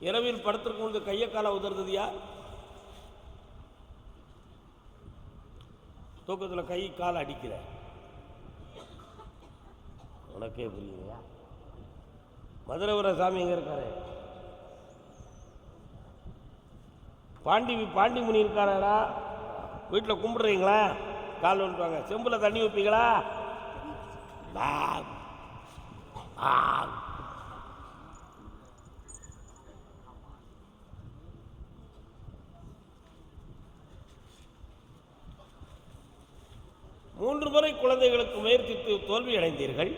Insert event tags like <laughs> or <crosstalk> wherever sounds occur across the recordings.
இரவில் படத்திற்கு பொழுது கையை காலை உதறது யார் தூக்கத்தில் கை காலை அடிக்கிற. உனக்கே புரியுதுயா? மதுரவர சாமி எங்கே இருக்காரு? பாண்டி பாண்டி முனி இருக்காராடா? வீட்டில் கும்பிடுறீங்களா? கால் வந்துவாங்க செம்பில் தண்ணி வைப்பீங்களா ஆ மூன்று முறை குழந்தைகளுக்கு முயற்சித்து தோல்வி அடைந்தீர்கள்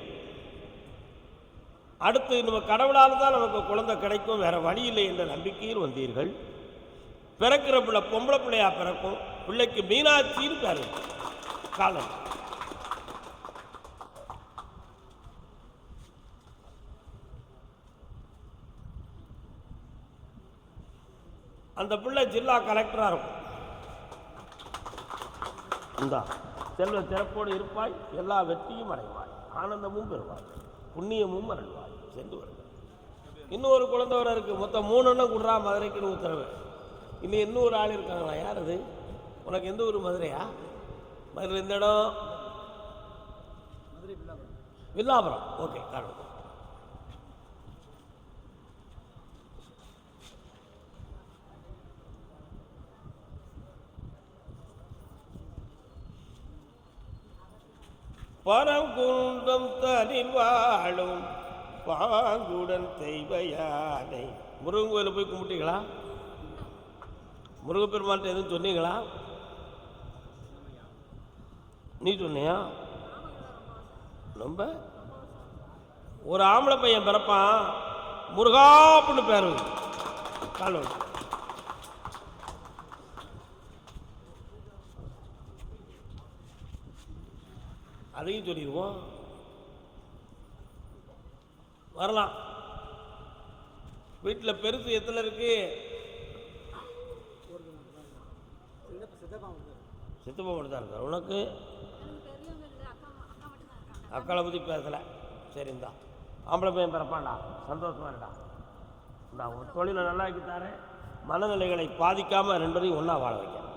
அடுத்து நம்ம கடவுளால் தான் நமக்கு குழந்தை கிடைக்கும் வேற வழி இல்லை என்ற நம்பிக்கையில் வந்தீர்கள். பிறக்கிற பிள்ளை பொம்பளை பிள்ளையாக பிறக்கும் பிள்ளைக்கு மீனாட்சின்னு பேர் காலம். அந்த பிள்ளை ஜில்லா கலெக்டராக இருக்கும். இந்தா. செல்வ சிறப்போடு இருப்பாய் எல்லா வெற்றியும் அடைவாய். ஆனந்தமும் பெறுவாய். புண்ணியமும் அருள்வாய் சென்று வருவாய் இன்னொரு குழந்தை வர இருக்குது மொத்தம் மூணு கொடுறா மதுரைக்குன்னு உத்தரவு. இன்னும் இன்னொரு ஆள் இருக்காங்களா? யார் அது? உனக்கு எந்த ஊர்? மதுரையா? மதுரை எந்த இடம்? வில்லாபுரம். ஓகே காரணம் பரங்குன்றம் தனில் வாழும் பாங்குடன் தெய்வ யானை முருகன் கோயிலில் போய் கும்பிட்டீங்களா? முருகப்பெருமான்ட்ட எதுவும் சொன்னீங்களா? நீ சொன்னியா? ரொம்ப. ஒரு ஆம்பளை பையன் பிறப்பான். முருகாப்புன்னு பேர். கால் அதையும் சொல்லிடுவோம். வரலாம். வீட்டில் பெருசு எத்தனை இருக்கு? சித்தப்பா மட்டும் தான் இருக்கார். உனக்கு? அக்களை பற்றி பேசலை. சரிந்தா ஆம்பளை பையன் பிறப்பாண்டா சந்தோஷமா இருடா. நான் ஒரு தொழிலை நல்லா ஆக்கித்தாரேன் மனநிலைகளை பாதிக்காமல் ரெண்டரையும் ஒன்றா வாழ வைக்கிறேன்.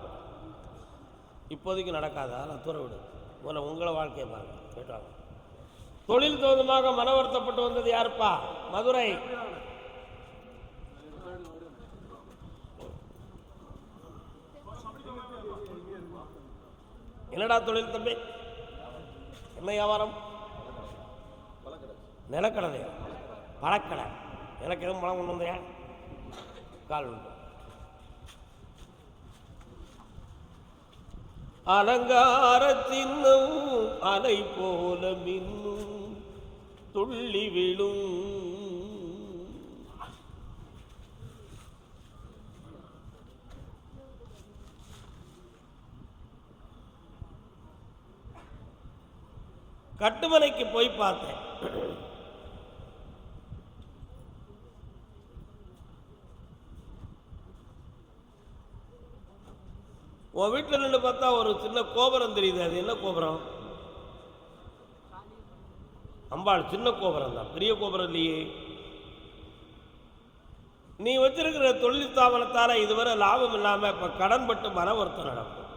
இப்போதைக்கு நடக்காதா நான் தூர விடு. முதல்ல உங்களை வாழ்க்கையை பாருங்க கேட்டாங்க தொழில் தோதமாக மன வருத்தப்பட்டு வந்தது யாருப்பா? மதுரை. என்னடா தொழில் தம்பி? என்ன வியாபாரம்? நிலக்கடலையா? பழக்கடை. எனக்கு எதுவும் பழம் கொண்டு வந்தியா? கால் உண்டு அலங்காரத்தின்னும் அலை போல மின்னும் துள்ளி விழும். கட்டுமனைக்கு போய் பார்த்தேன். உன் வீட்டில் நின்று பார்த்தா ஒரு சின்ன கோபுரம் தெரியுது. அது என்ன கோபுரம்? அம்பாள் சின்ன கோபுரம் தான். பெரிய கோபுரம் இல்லையே. நீ வச்சிருக்கிற தொழில் ஸ்தாபனத்தால இதுவரை லாபம் இல்லாமல் இப்போ கடன்பட்டு மன வருத்தம் நடக்கும்.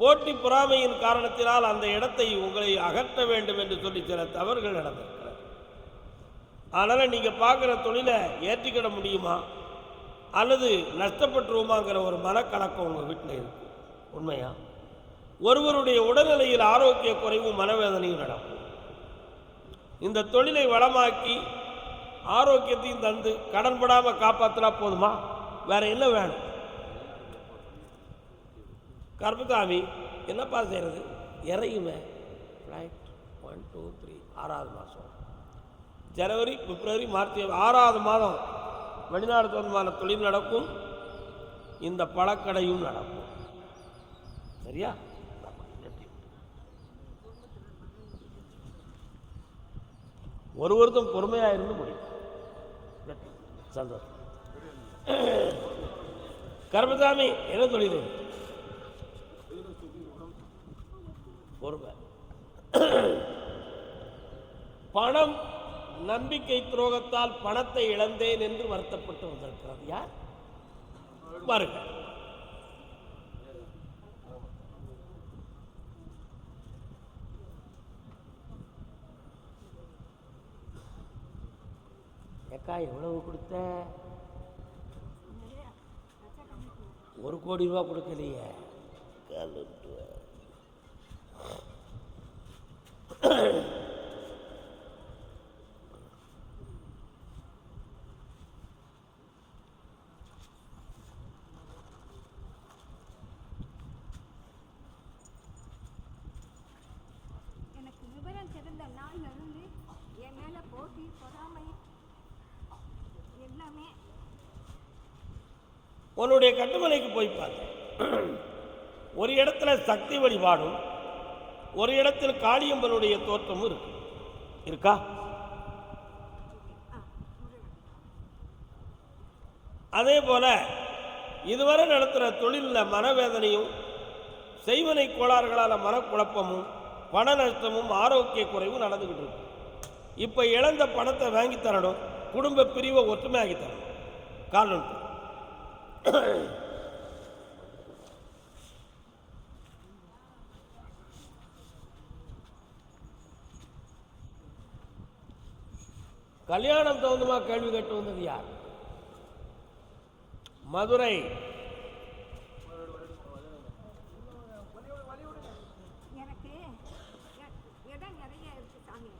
போட்டி பொறாமையின் காரணத்தினால் அந்த இடத்தை உங்களை அகற்ற வேண்டும் என்று சொல்லி சில தவறுகள் நடந்திருக்கிறது. அதனால் நீங்கள் பார்க்குற தொழிலை ஏற்றிக்கிட முடியுமா? அல்லது நஷ்டப்பட்டுருவோமாங்கிற ஒரு மனக்கலக்கம் உங்கள் வீட்டில் இருக்கு. உண்மையா? ஒருவருடைய உடல்நிலையில் ஆரோக்கிய குறைவும் மனவேதனையும் நடக்கும். இந்த தொழிலை வளமாக்கி ஆரோக்கியத்தையும் தந்து கடன்படாமல் காப்பாற்றினா போதுமா? வேற என்ன வேணும்? கர்மசாமி என்னப்பா செய்கிறது இறையுமே. ஃப்ளைட் ஒன் டூ த்ரீ ஆறாவது மாதம் ஜனவரி பிப்ரவரி மார்ச் ஆறாவது மாதம். வெளிநாடு தொடர்பான தொழில் நடக்கும். இந்த பழக்கடையும் நடக்கும். சரியா? ஒரு ஒருத்தம் பொறுமையாக இருந்து முடியும். வெற்றி. சந்தோஷம். கர்மசாமி என்ன தொழில்? பொறுமை. பணம் நம்பிக்கை துரோகத்தால் பணத்தை இழந்தேன் என்று வருத்தப்பட்டு வந்திருக்கிறது யார்? பாருங்க. ஏக்கா எவ்வளவு கொடுத்த? ஒரு கோடி ரூபா கொடுக்கலையே. கழுட்டு. எனக்கு விவரம் தெரிந்த நாள்ல இருந்து என் மேல போட்டி பொறாமை எல்லாமே உன்னுடைய கட்டுமலைக்கு போய் பார்த்தேன் ஒரு இடத்துல சக்தி வழிபாடும் ஒரு இடத்தில் காளியம்பனுடைய தோற்றமும் இருக்கு. இருக்கா? அதே போல இதுவரை நடத்துகிற தொழிலில் மனவேதனையும் செய்வனை கோளாறுகளால் மனக்குழப்பமும் பண நஷ்டமும் ஆரோக்கிய குறைவும் நடந்துக்கிட்டு இருக்கு. இப்போ இழந்த பணத்தை வாங்கி தரணும். குடும்ப பிரிவை ஒற்றுமையாகி தரணும் காரணம் கல்யாணம் தகுந்தமா கேள்வி கேட்டு வந்தது யார்? மதுரை எனக்கு எ- இடம் நிறைய இருக்கு சாமி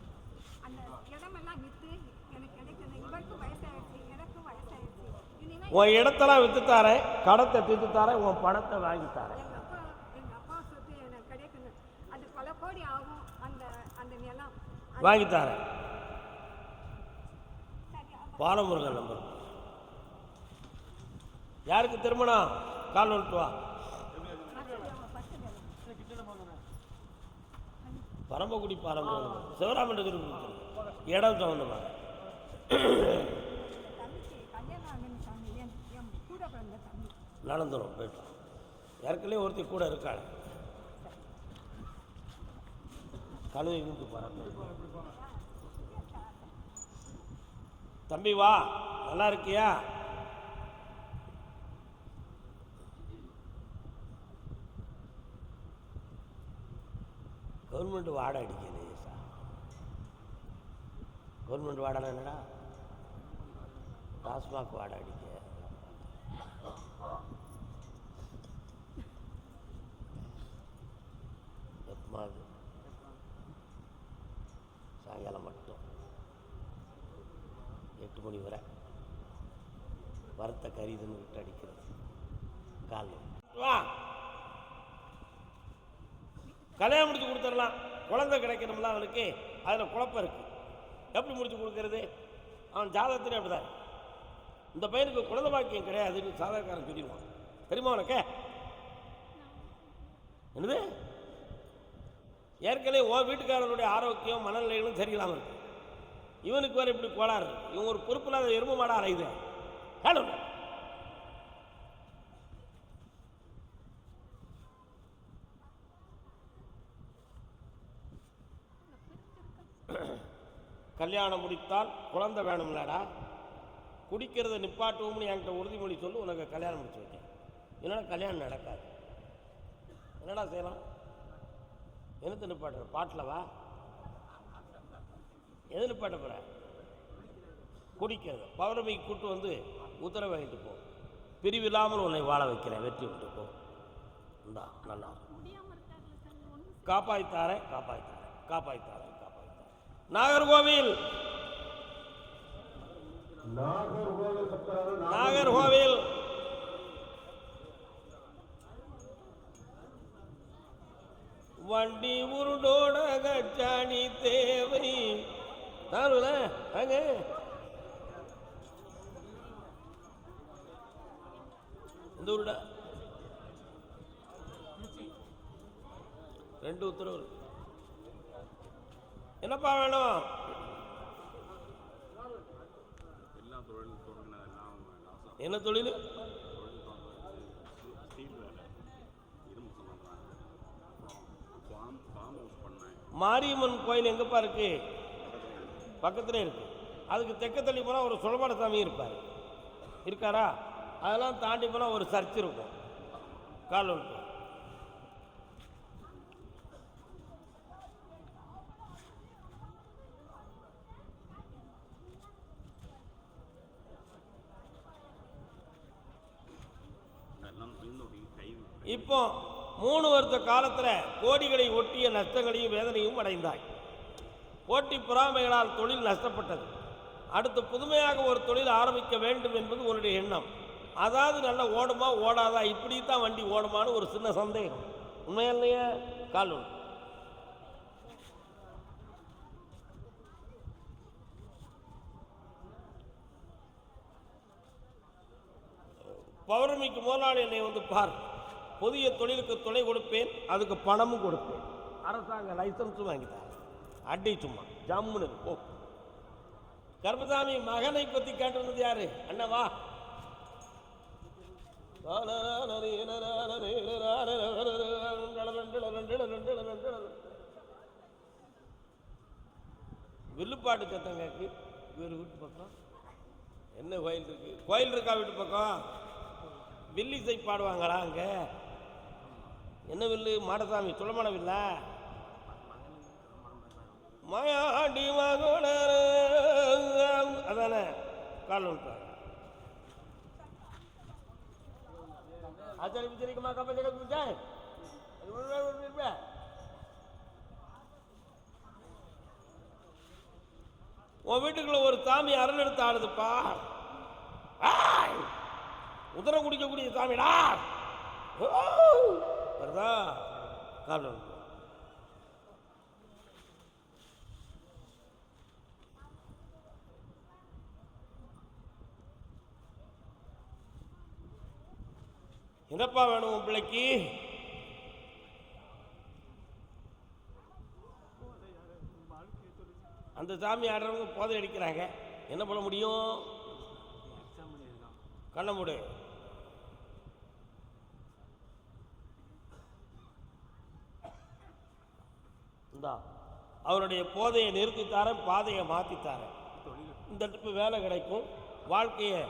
அந்த இடமெல்லாம் வித்து எனக்கு கிடைக்கணும் இவருக்கும் வயசாயிடுச்சு எனக்கும் வயசாயிடுச்சு இனிமே உன் இடத்தெல்லாம் தாரேன் கடத்தை தீர்த்து தாரேன் உன் பணத்தை வாங்கி தாரேன். வாங்கி தாரேன். பாலமுருகன் நம்பர். யாருக்கு திருமணம்? கால் வந்துட்டு வா. பரம்பக்குடி பாலமுருகன் சிவராமன் இடம் சம்பந்தமாக தம்பிக்கு கல்யாணம் ஆகணும் சாமி என் என் கூட பிறந்த தம்பி நடந்துடும் போயிட்டு. ஏற்கனவே ஒருத்தி கூட இருக்காள். கழுதை கூட்டு போகிறேன் தம்பி வா. நல்லா இருக்கியா? கவர்மெண்ட் வாடகை அடிக்குது சார் கவர்மெண்ட் வாடகை என்னடா? டாஸ்மாக் வாடகை அடிக்க. எப்பமாவது சாயங்காலம் மட்டும். எட்டு மணி வரை. வறுத்த கரிதுன்னு விட்டு அடிக்கிறது. கால் வா. கல்யாணம் முடிச்சு கொடுத்துடலாம். குழந்தை கிடைக்கணும்ல அவனுக்கு. அதில் குழப்பம் இருக்குது எப்படி முடிச்சு கொடுக்கறது? அவன் ஜாதகத்திலே அப்படிதான். இந்த பையனுக்கு குழந்தை பாக்கியம் கிடையாதுன்னு சாதகக்காரன் சொல்லிடுவான். தெரியுமா உனக்கு? என்னது? ஏற்கனவே உன் வீட்டுக்காரனுடைய ஆரோக்கியம் மனநிலைகளும் சரியில்லாமல் இருக்கு. இவனுக்கு வேற இப்படி கோளாறு. இவன் ஒரு பொறுப்பில்லாத எருமை மாடா அலையுது ஹலோ கல்யாணம் முடித்தால் குழந்தை வேணும்லடா. குடிக்கிறத நிப்பாட்டுவோம்னு என்கிட்ட உறுதிமொழி சொல்லு உனக்கு கல்யாணம் முடிச்சு வைக்கேன். இல்லைன்னா கல்யாணம் நடக்காது. என்னடா செய்யலாம்? என்னத்தை நிப்பாட்டுற? பாட்டில் வா. எது நிப்பாட்ட போகிற குடிக்கிறது. பௌர்ணமிக்கு கூட்டு வந்து உத்தரவு வாங்கிட்டு போ. பிரிவில்லாமல் உன்னை வாழ வைக்கிறேன். வெற்றி விட்டு போ. இந்தா நல்லா காப்பாய்த்தாரே காப்பாய்த்தாரே காப்பாய்த்தாரே காப்பாய்த்தாரே நாகர்கோவில்! நாகர்கோவில் வண்டி உருடோட கச்சாணி தேவை. தாருல அங்க. இந்த ஊருடா. ரெண்டு உத்தரவு. என்னப்பா வேணும் எல்லாம் தொழில் தொடங்கினதெல்லாம் லாஸ் என்ன தொழில் தொழில் தொடங்குறது ஸ்டீல் வேலை இரும்பு சம்மந்தம் ஃபார்ம் ஃபார்ம் என்ன தொழில்? மாரியம்மன் கோயில் எங்கப்பா இருக்கு? பக்கத்தில் இருக்கு. அதுக்கு தெக்க தள்ளி போனால் ஒரு சுலபட சாமி இருப்பார். இருக்காரா? அதெல்லாம் தாண்டி போனால் ஒரு சர்ச் இருக்கும். கால் ஒன்று எல்லாம் இன்னொரு கை இப்போ மூணு வருஷ காலத்தில் கோடிகளை ஒட்டிய நஷ்டங்களையும் வேதனையும் அடைந்தாய். போட்டி பொறாமைகளால் தொழில் நஷ்டப்பட்டது. அடுத்து புதுமையாக ஒரு தொழில் ஆரம்பிக்க வேண்டும் என்பது உன்னுடைய எண்ணம். அதாவது நல்லா ஓடுமா ஓடாதா? இப்படி தான் வண்டி ஓடுமான்னு ஒரு சின்ன சந்தேகம். உண்மையா இல்லையா? கால் பௌர்ணமிக்கு முதலாளி என்னை வந்து பார். புதிய தொழிலுக்கு துணை கொடுப்பேன் அதுக்கு பணமும் கொடுப்பேன். அரசாங்க லைசன்ஸும் வாங்கி அடி சும்மா ஜம்முன்னு போ. கர்மசாமி மகனை பற்றி கேட்டிருந்தது யாரு? அண்ணவா வில்லுப்பாட்டு சத்தம் கேட்கு. இவர் வீட்டு பக்கம். என்ன கோயில் இருக்கு? கோயில் இருக்கா வீட்டு பக்கம்? வில்லிசை பாடுவாங்களா அங்கே? என்ன வில்லு? மாடசாமி சுள்ளமான வில்லா? மாயாண்டி மகுடர் அதானே? கால் விட்டார் ஆச்சாரி பிச்சரிக்கமா கப்ப ஜெகத் உன் வீட்டுக்குள்ள ஒரு சாமி அருள் எடுத்து ஆடுதுப்பா. ஆய்! உதரம் குடிக்கக்கூடிய சாமிடா! வருதா காரணம் என்னப்பா வேணும் உன் பிள்ளைக்கு? அந்த சாமி ஆடுறவங்க போதை அடிக்கிறாங்க. என்ன பண்ண முடியும்? கண்ண முடியும் தான் அவருடைய போதையை நிறுத்தித்தாரன் பாதையை மாற்றித்தாரேன் இந்த ட்ரிப்பு வேலை கிடைக்கும் வாழ்க்கையை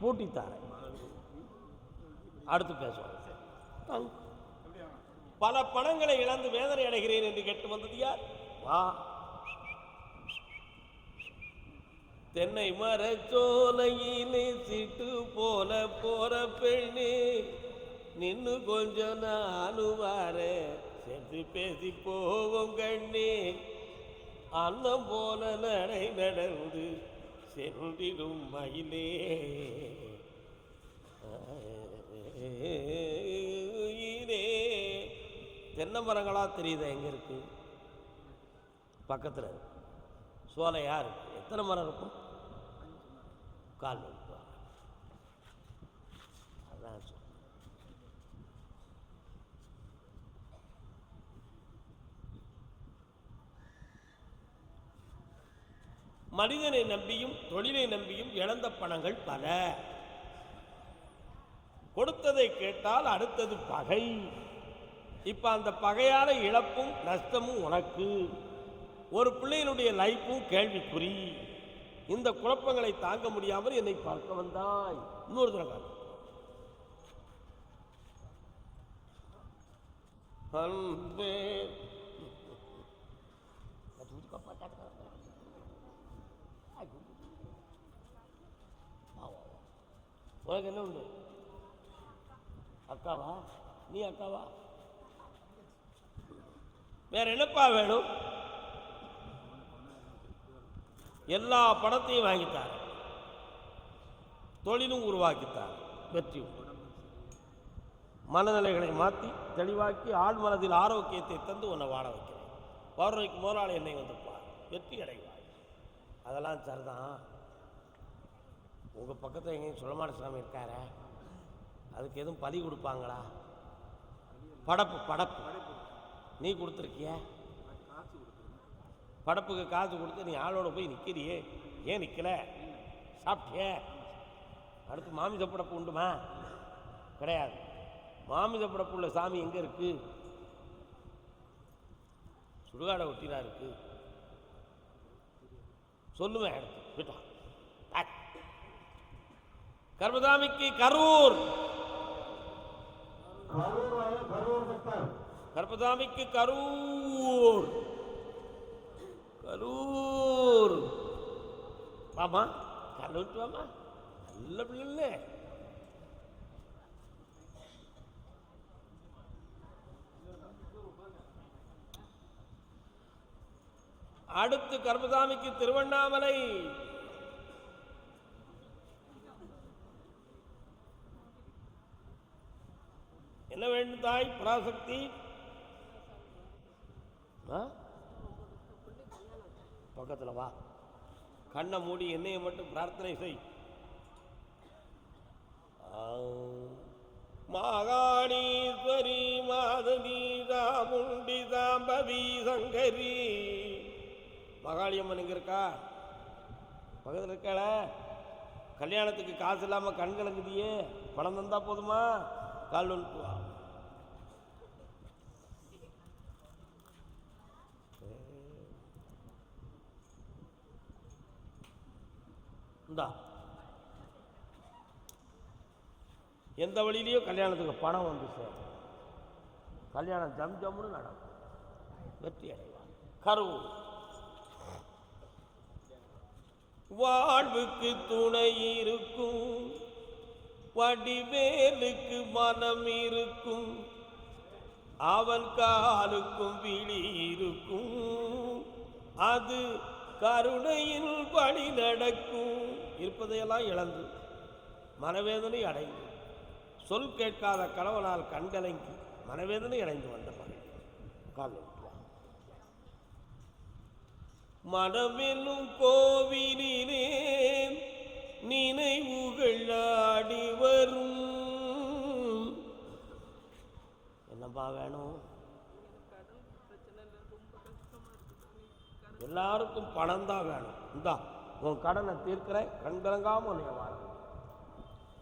பூட்டித்தாரன் அடுத்து பேசுவோம். பல பணங்களை இழந்து வேதனை அடைகிறேன் என்று கேட்டு வந்தது யார்? வா. தென்னை மரச்சோலையிலே சிட்டு போல போற பெண்ணே நின்னு கொஞ்சம் நானும் வாரேன் சேர்த்து பேசி போவோம் கண்ணே அன்னம் போல நடை நடந்து சென்றிடும் மயிலே. தென்னை மரங்களா தெரியுதா எங்கே இருக்குது பக்கத்தில். இருக்கு? சோலையா எத்தனை மரம் இருக்கும்? கால் அதான் மனிதனை நம்பியும் தொழிலை நம்பியும் இழந்த பணங்கள் பல. கொடுத்ததை கேட்டால் அடுத்தது பகை. இப்ப அந்த பகையான இழப்பும் நஷ்டமும் உனக்கு. ஒரு பிள்ளையினுடைய லைஃப்பும் கேள்விக்குறி. இந்த குழப்பங்களை தாங்க முடியாமல் என்னை பார்க்க வந்தாய். இன்னொரு தடவை அன்பே உனக்கு என்ன உண்டு? அக்காவா? நீ அக்காவா? வேற என்னப்பா வேணும்? எல்லா பணத்தையும் வாங்கித்தார். தொழிலும் உருவாக்கித்தார். வெற்றி. மனநிலைகளை மாற்றி தெளிவாக்கி ஆள் மனதில் ஆரோக்கியத்தை தந்து உன்னை வாழ வைக்கிறேன். பௌர்ணமிக்கு முதலாளி என்னை வந்துப்பார் வெற்றி அடைவாய். அதெல்லாம் சரிதான். உங்கள் பக்கத்தில் எங்கேயும் சுலமான சாமி இருக்காரே? அதுக்கு எதுவும் பலி கொடுப்பாங்களா? படப்பு படப்பு. நீ கொடுத்துருக்கிய? படப்புக்கு காசு கொடுத்து நீ ஆளோட போய் நிற்கிறியே ஏன் நிற்கல சாப்பிட்டியே? அடுத்து மாமிச படப்பு உண்டுமா? கிடையாது. மாமிச படப்பு உள்ள சாமி எங்கே இருக்கு? சுடுகாடை ஒட்டினா இருக்கு. சொல்லுவேன் எடுத்து விட்டா கர்மதாமிக்கு கரூர். கர்மதாமிக்கு கரூர். கரூர். வாமா கரூர் வாமா நல்ல பிள்ளை அடுத்து கர்மசாமிக்கு திருவண்ணாமலை. என்ன வேண்டும் தாய்? பராசக்தி. ஆ? வா. கண்ணை மூடி என்னையை மட்டும் பிரார்த்தனை செய். மாகாணீஸ்வரி மாதவி சாமுண்டி சாம்பவி சங்கரி. மகாளியம்மன் இங்கே இருக்கா பக்கத்தில் இருக்காள? கல்யாணத்துக்கு காசு இல்லாமல் கண் கலங்குதியே. பணம் தந்தால் போதுமா? கால் வந்துட்டு வா இந்தா எந்த வழியிலையோ கல்யாணத்துக்கு பணம் வந்து சேரும். கல்யாணம் ஜம் ஜம்னு நடக்கும். வெற்றி அடைவார். கரூர் வாழ்வுக்கு துணை இருக்கும். வடிவேலுக்கு மனம் இருக்கும். அவன் காலுக்கும் விழி இருக்கும். அது கருணையில் வழி நடக்கும். இருப்பதையெல்லாம் இழந்து மனவேதனை அடைந்து சொல் கேட்காத கணவனால் கண்கலங்கி மனவேதனை அடைந்து வந்த மகன். கால் வைக்கலாம் மனமென்னும் நினைவுகள் ஆடி வரும். என்னப்பா வேணும்? எல்லாருக்கும் பணம் தான் வேணும். இந்தா. உன் கடனை தீர்க்கிறேன். கண்கலங்காம உன்னை வாழ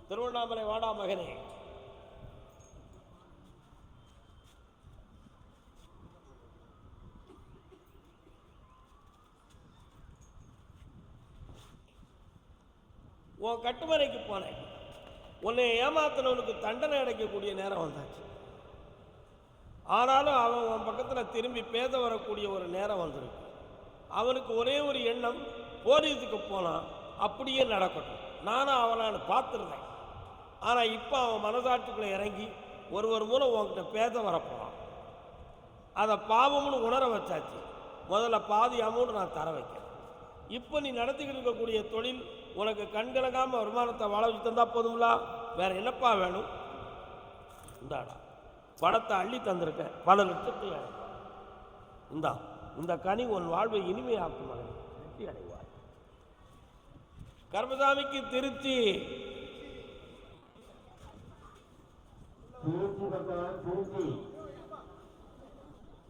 திருவண்ணாமலை வாடா மகனே. உன் கட்டுமனைக்கு போனேன். உன்னை ஏமாத்தினவனுக்கு தண்டனை அடைக்கக்கூடிய நேரம் வந்தாச்சு. ஆனாலும் அவன் உன் பக்கத்தில் திரும்பி பேத வரக்கூடிய ஒரு நேரம் வந்திருக்கு. அவனுக்கு ஒரே ஒரு எண்ணம் போலீஸுக்கு போனான் அப்படியே நடக்கட்டும். நானும் அவனை பார்த்துருந்தேன். ஆனால் இப்போ அவன் மனசாட்சிக்குள்ளே இறங்கி ஒருவர் மூலம் உன்கிட்ட பேச வரப்போகிறான் அதை பாவம்னு உணர வச்சாச்சு. முதல்ல பாதி அமௌண்ட் நான் தர வைக்கிறேன். இப்போ நீ நடத்திக்கிட்டு இருக்கக்கூடிய தொழில் உனக்கு கண்கலகாமல் வருமானத்தை வாழ வச்சு தந்தால் போதுங்களா வேற என்னப்பா வேணும்? இந்தாடா. படத்தை அள்ளி தந்திருக்கேன். பல லட்சத்தை இந்தா. இந்த கனி உன் வாழ்வை இனிமையாக்கும் மகன். வெற்றி அடைவார் கர்மசாமிக்கு திருச்சி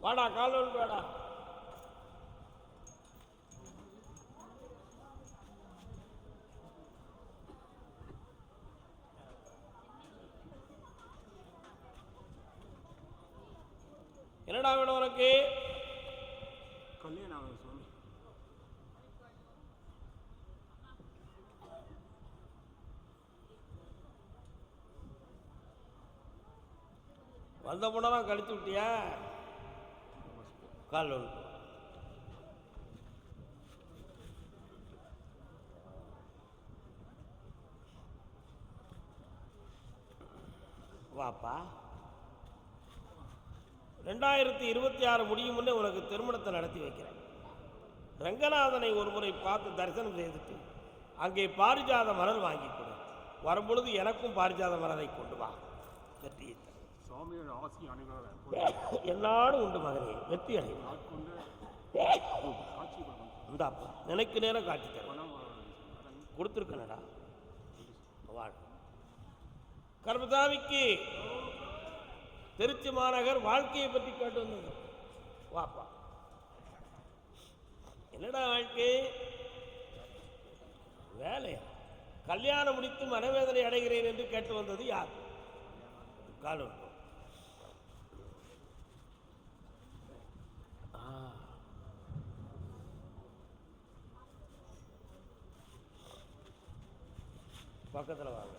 வாடா கால் வாடா. என்னடா வேணும் உனக்கு கல்யாணம் ஆகுது சுவாமி வந்த முன்னெல்லாம் கழித்து விட்டியா? கால் ஒன்று வாப்பா. ரெண்டாயிரத்தி இருபத்தி ஆறு முடியும் முன்னே உனக்கு திருமணத்தை நடத்தி வைக்கிறேன். ரங்கநாதனை ஒரு முறை பார்த்து தரிசனம் செய்துட்டு அங்கே பாரிஜாத மலர் வாங்கி கொடு. வரும்பொழுது எனக்கும் பாரிஜாத மலரை கொண்டு வா. கட்டியத்தை சுவாமியோட ஆசி அனுகிரகம் <laughs> எல்லாரும் உண்டு மகனே வெற்றி பலம் இந்தாப்பா நினைக்கு நேரம் பணம் அதன் கொடுத்துருக்கனடா. வாழ். கர்மசாமிக்கு திருச்சி மாநகர் வாழ்க்கையை பற்றி கேட்டு வந்தது. வாப்பா என்னடா வாழ்க்கை? வேலையா? கல்யாணம் முடித்து மனவேதனை அடைகிறேன் என்று கேட்டு வந்தது யார்? காலம் பக்கத்தில் வாங்க.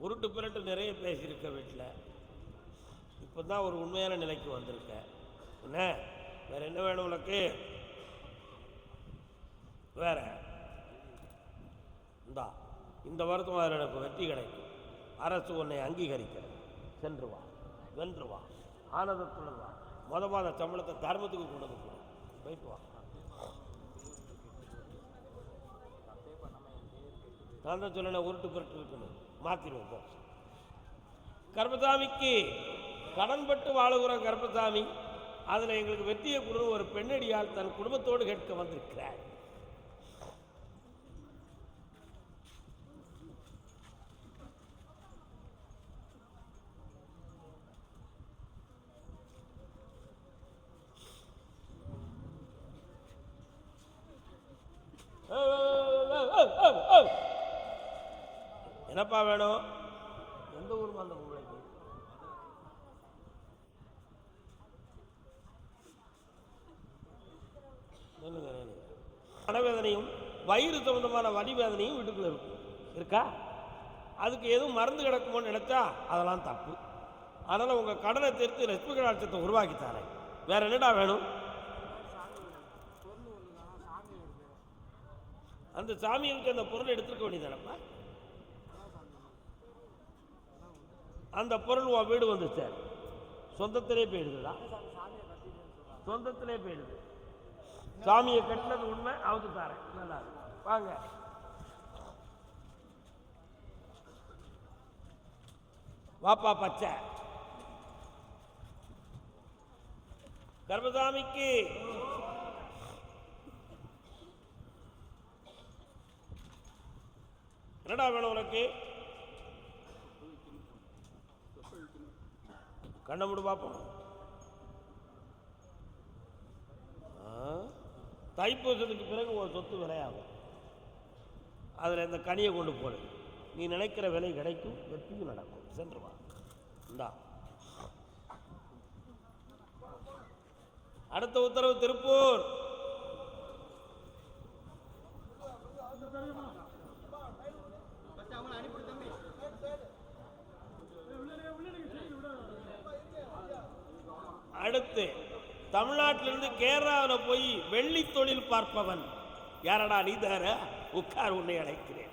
உருட்டு புரட்டு நிறைய பேசியிருக்க வீட்டில் இப்போ தான் ஒரு உண்மையான நிலைக்கு வந்திருக்க. என்ன? வேற என்ன வேணும் உனக்கு? வேற? இந்தா இந்த வருத்தம் அதில் எனக்கு வெற்றி கிடைக்கும். அரசு உன்னை அங்கீகரிக்கிறது. சென்று வா. வென்று வா. ஆனந்தத்துடன் வா. மொத மாத சம்பளத்தை தர்மத்துக்கு கொண்டு வந்து போயிட்டு வா. நான் தான் சொன்னேன் உருட்டு புரட்டு இருக்கணும் மாற்றிடுவோம் போ. கர்பசாமிக்கு கடன்பட்டு வாழுகிற கர்பசாமி அதில் எங்களுக்கு வெற்றியை கொடு ஒரு பெண்ணடியால் தன் குடும்பத்தோடு கேட்க வந்திருக்கிறார். வயிறு சம்பந்தமான வலி வீட்டுக்குள்ளே இருக்கும். இருக்கா? அதுக்கு எதுவும் மருந்து கிடக்குமோன்னு நினைச்சா அதெல்லாம் தப்பு. அதனால் உங்கள் கடனை தெரித்து லட்சுமி கடாட்சத்தை உருவாக்கி தரேன். வேறு என்னடா வேணும்? அந்த சாமிகளுக்கு அந்த பொருள் எடுத்துருக்க வேண்டியதானப்பா? அந்த பொருள் உன் வீடு வந்து சார் சொந்தத்திலே போயிடுதுடா. சொந்தத்திலே போயிடுது. சாமியை கட்டினது உண்மை அவுத்து தாரேன். நல்லா வாங்க. வாப்பா பச்சை. கர்மசாமிக்கு. என்னடா வேணும் உனக்கு? கண்ணை மூடு பார்ப்போம் ஆ, தைப்பூசத்துக்கு பிறகு ஒரு சொத்து விலையாகும் அதில் இந்த கனியை கொண்டு போடு. நீ நினைக்கிற விலை கிடைக்கும் வெற்றியும் நடக்கும். சென்று வா. இந்தா. அடுத்த உத்தரவு திருப்பூர். அடுத்து தமிழ்நாட்டிலிருந்து கேரளாவில் போய் வெள்ளி தொழில் பார்ப்பவன். யாரடா நீ உட்கார் உன்னை அழைக்கிறேன்.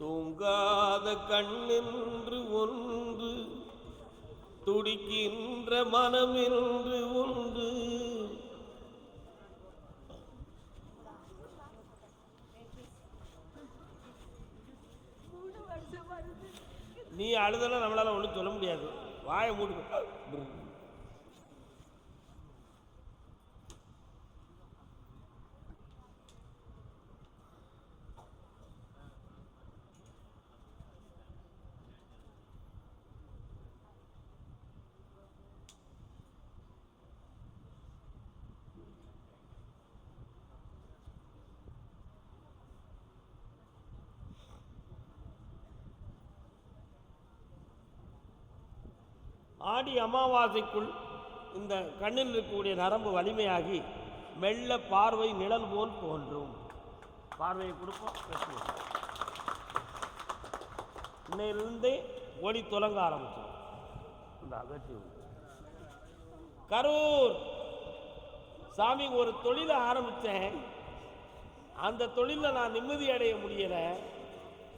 தூங்காத கண்ணென்று ஒன்று துடிக்கின்ற மனம் என்று ஒன்று. நீ அழுதனா நம்மளால ஒன்றும் சொல்ல முடியாது. வாயை மூடு ஆடி அமாவாசைக்குள் இந்த கண்ணில் இருக்கக்கூடிய நரம்பு வலிமையாகி மெல்ல பார்வை நிழல் போல் தோன்றும். பார்வையை கொடுப்போம் வெற்றி இன்னையிலிருந்தே ஒளி தொடங்க ஆரம்பிச்சோம் இந்த அகற்றி கரூர்! சாமி ஒரு தொழிலை ஆரம்பித்தேன். அந்த தொழிலில் நான் நிம்மதி அடைய முடியலை.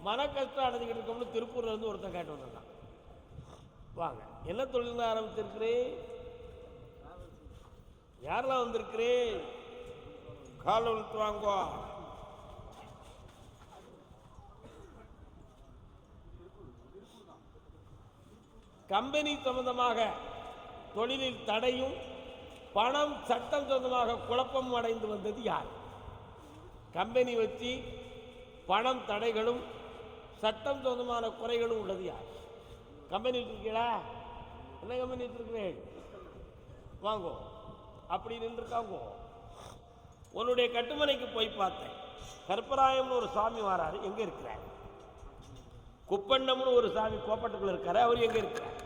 மன கஷ்டம் அடைஞ்சிக்கிட்டு இருக்கோம்னு திருப்பூர்லேருந்து ஒருத்தன் கேட்டு வந்திருக்கான். வாங்க. என்ன தொழில் ஆரம்பிச்சிருக்கிறேன்? யாரெல்லாம் வந்திருக்கிறேன்? கால் உழுத்து வாங்கோ. கம்பெனி சம்பந்தமாக தொழிலில் தடையும் பணம் சட்டம் சொந்தமாக குழப்பம் அடைந்து வந்தது யார்? கம்பெனி வச்சு பணம் தடைகளும் சட்டம் சொந்தமான குறைகளும் உள்ளது யார்? கம்பெனி வச்சிருக்கீங்களா என்ன கம்பெனி வச்சிருக்கிறேன் வாங்கோ. அப்படி நின்றுருக்காங்கோ உன்னுடைய கட்டுமனைக்கு போய் பார்த்தேன். கருப்பராயம்னு ஒரு சாமி வராரு எங்க இருக்கிறார்? குப்பண்ணம்னு ஒரு சாமி கோப்பட்டுக்குள்ள இருக்காரு அவர் எங்க இருக்கிறார்?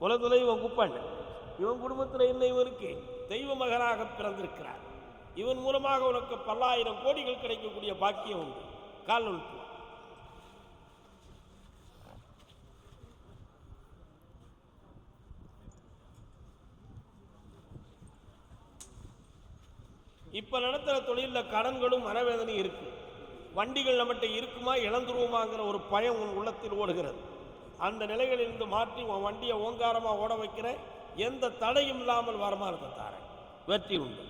குலத்துல இவன் குப்பண்ண. இவன் குடும்பத்தில் என்ன இவனுக்கு தெய்வ மகனாக பிறந்திருக்கிறார். இவன் மூலமாக உனக்கு பல்லாயிரம் கோடிகள் கிடைக்கக்கூடிய பாக்கியம் உண்டு. கால் உழுத்து இப்போ நடத்துகிற தொழிலில் கடன்களும் மனவேதனையும் இருக்கு. வண்டிகள் நம்மகிட்ட இருக்குமா இழந்துருவோமாங்கிற ஒரு பயம் உன் உள்ளத்தில் ஓடுகிறது. அந்த நிலைகளிலிருந்து மாற்றி உன் வண்டியை ஓங்காரமாக ஓட வைக்கிற எந்த தடையும் இல்லாமல் வருமானத்தை தாரேன். வெற்றி உண்டு.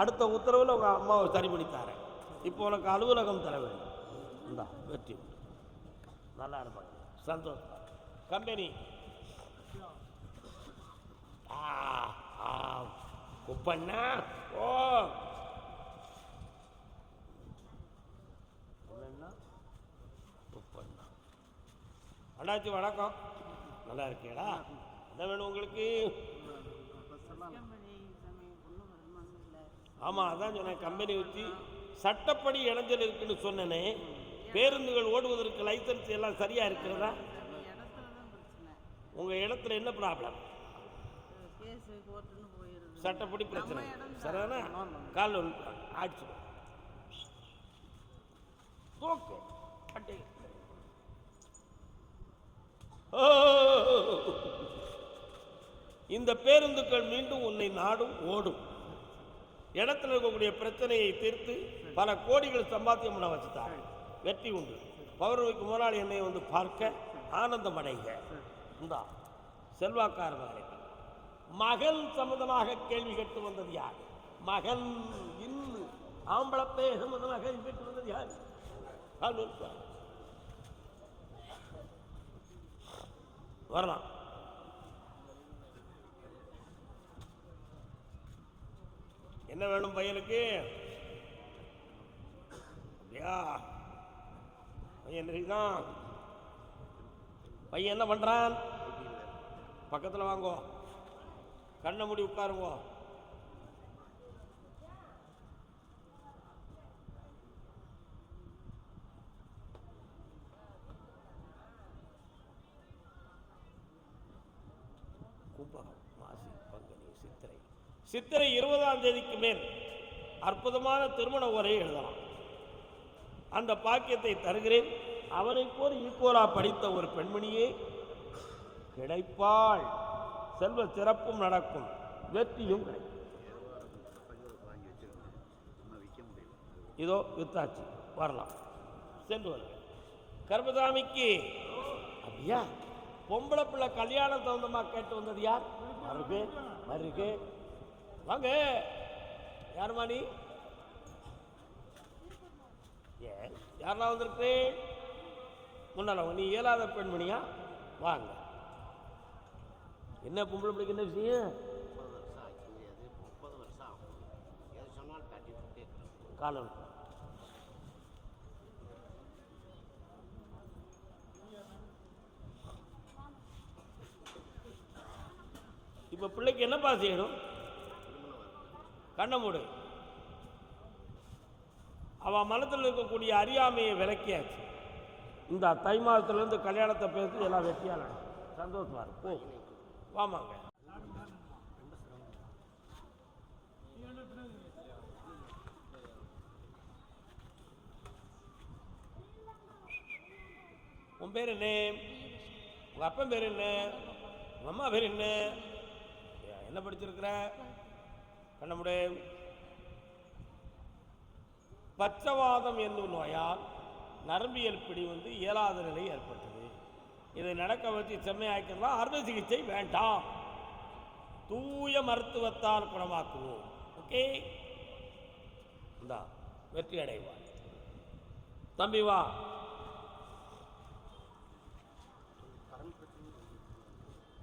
அடுத்த உத்தரவில் உங்கள் அம்மாவை சரி பண்ணி தரேன். இப்போ உனக்கு அலுவலகம் தர வேண்டும். வெற்றி உண்டு. நல்லா இருப்பாங்க சந்தோஷம். கம்பெனி. ஆ ஆ குப்பண்ணா ஓ. குப்பண்ணா அண்ணாச்சி வணக்கம். நல்லா இருக்கீங்களா? என்ன வேணும் உங்களுக்கு? ஆமாம் அதான் சொன்னேன் கம்பெனி வச்சு சட்டப்படி இடைஞ்சல் இருக்குன்னு சொன்னேனே. பேருந்துகள் ஓடுவதற்கு லைசன்ஸ் எல்லாம் சரியா இருக்கிறதா? உங்கள் உங்க இடத்துல என்ன ப்ராப்ளம் சட்டப்படி பிரச்சனை. சரிதானே கால் அட்டை ஓ! இந்த பேருந்துகள் மீண்டும் உன்னை நாடும் ஓடும். இடத்துல இருக்கக்கூடிய பிரச்சனையை தீர்த்து பல கோடிகள் சம்பாத்தியம் பண்ண வச்சுட்டாங்க வெற்றி உண்டு. பௌர்ணமிக்கு முதலாளி என்னை வந்து பார்க்க ஆனந்தம் அடைங்க இந்தா செல்வாக்கார வேலை மகன் சம்பந்தமாக கேள்வி கேட்டு வந்தது யார்? மகன் இன்னு ஆம்பளப்பே சம்பந்தமாக கேள்வி கேட்டு வந்தது யார்? வரலாம். என்ன வேணும் பையனுக்கு? அப்படியா பையன் தான் பையன் என்ன பண்றான்? பக்கத்தில் வாங்கோ. கண்ணை மூடி உட்காருங்கோ. கும்பகம் மாசி பங்குனி சித்திரை. சித்திரை இருபதாம் தேதிக்கு மேல் அற்புதமான திருமண உரையை எழுதலாம். அந்த பாக்கியத்தை தருகிறேன். அவரை போல் ஈக்குவலா படித்த ஒரு பெண்மணியே கிடைப்பாள். செல்வ சிறப்பும் நடக்கும். வெற்றியும் கிடைக்கும். இதோ வித்தாச்சு வரலாம். சென்று வருங்க கர்மசாமிக்கு. அப்படியா? பொம்பளை பிள்ளை கல்யாணம் தகுந்தமாக கேட்டு வந்தது யார்? வருகு வருகு வாங்க. யாருமா நீ? ஏ யாரெல்லாம் வந்திருக்கு முன்னால் நீ இயலாத பெண்மணியா? வாங்க. என்ன பொம்பளை பிள்ளைக்கு என்ன விஷயம்? முப்பது வருஷம் ஆச்சு அது முப்பது வருஷம் ஆகும் எது சொன்னாலும் தட்டி காலம். இப்போ பிள்ளைக்கு என்னப்பா செய்யணும்? கண்ணை மூடு. அவன் மனத்தில் இருக்கக்கூடிய அறியாமையை விளக்கியாச்சு. இந்த தை மாதத்துலேருந்து கல்யாணத்தை பேசி எல்லாம் வெட்டியாக நடக்கும் சந்தோஷமா இருக்கும் வாமாங்க. உன் பேர் என்ன? உங்கள் அப்பன் பேர் என்ன? உங்கள் அம்மா பேர் என்ன? என்ன படிச்சிருக்கிற? கண்ணமுடு பச்சவாதம் என்னும் நோயால் நரம்பியல் பிடி வந்து இயலாத நிலை ஏற்பட்டது. இதை நடக்க வச்சு செம்மையாக்கலாம் அறுவை சிகிச்சை வேண்டாம். தூய மருத்துவத்தால் குணமாக்குவோம். ஓகே? இந்தா வெற்றி அடைவார் தம்பி வா.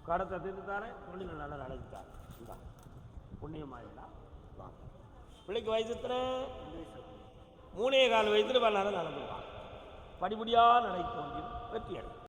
கடத்தை தீர்த்து தொழில் நல்லா நடந்துத்தாரு இந்த புண்ணியமாயிடலாம் வா. பிள்ளைக்கு வயசு எத்தனை? மூணே கால் வயசுல நல்லா நடந்துருவான் படிப்படியாக நடக்க வேண்டியது வெற்றி அடையும்.